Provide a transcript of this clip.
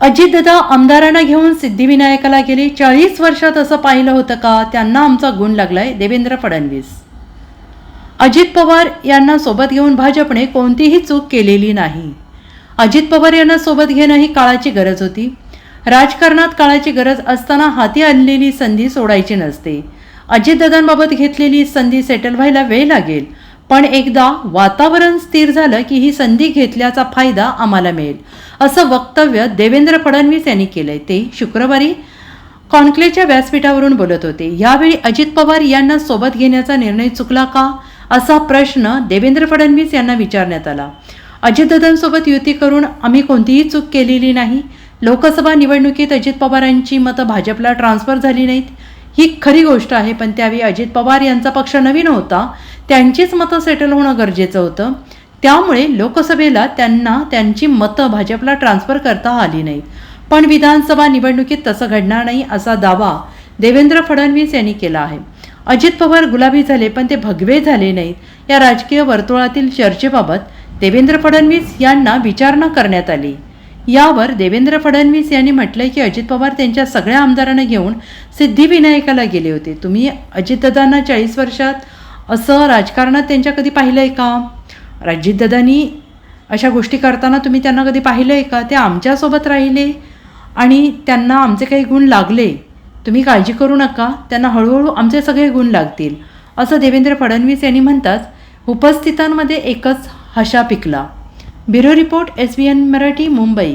अजितदादा आमदारांना घेऊन सिद्धिविनायकाला गेले. चाळीस वर्षात असं पाहिलं होतं का? त्यांना आमचा गुण लागलाय देवेंद्र फडणवीस. अजित पवार यांना सोबत घेऊन भाजपने कोणतीही चूक केलेली नाही. अजित पवार यांना सोबत घेणं ही काळाची गरज होती. राजकारणात काळाची गरज असताना हाती आणलेली संधी सोडायची नसते. अजितदादांबाबत घेतलेली संधी सेटल व्हायला वेळ लागेल. पण एकदा वातावरण स्थिर झालं की ही संधी घेतल्याचा फायदा आम्हाला मिळेल असं वक्तव्य देवेंद्र फडणवीस यांनी केलंय. ते शुक्रवारी कॉन्क्लेच्या व्यासपीठावरून बोलत होते. यावेळी अजित पवार यांना सोबत घेण्याचा निर्णय चुकला का? असा प्रश्न देवेंद्र फडणवीस यांना विचारण्यात आला. अजितदादांसोबत युती करून आम्ही कोणतीही चूक केलेली नाही. लोकसभा निवडणुकीत अजित पवारांची मतं भाजपला ट्रान्सफर झाली नाहीत. ही खरी गोष्ट आहे पण त्यावेळी अजित पवार यांचा पक्ष नवीन होता त्यांचीच मतं सेटल होणं गरजेचं होतं. त्यामुळे लोकसभेला त्यांना त्यांची मतं भाजपला ट्रान्सफर करता आली नाहीत पण विधानसभा निवडणुकीत तसं घडणार नाही असा दावा देवेंद्र फडणवीस यांनी केला आहे. अजित पवार गुलाबी झाले पण ते भगवे झाले नाहीत. या राजकीय वर्तुळातील चर्चेबाबत देवेंद्र फडणवीस यांना विचारणा करण्यात आली. यावर देवेंद्र फडणवीस यांनी म्हटलंय की अजित पवार त्यांच्या सगळ्या आमदारांना घेऊन सिद्धिविनायकाला गेले होते. तुम्ही अजितदादांना चाळीस वर्षात असं राजकारणात त्यांच्या कधी पाहिलं आहे का अजितदादांनी अशा गोष्टी करताना तुम्ही त्यांना कधी पाहिलं आहे का? ते आमच्यासोबत राहिले आणि त्यांना आमचे काही गुण लागले. तुम्ही काळजी करू नका. त्यांना हळूहळू आमचे सगळे गुण लागतील. असं देवेंद्र फडणवीस यांनी म्हणताच उपस्थितांमध्ये एकच हशा पिकला. Bureau report S B N Marathi Mumbai.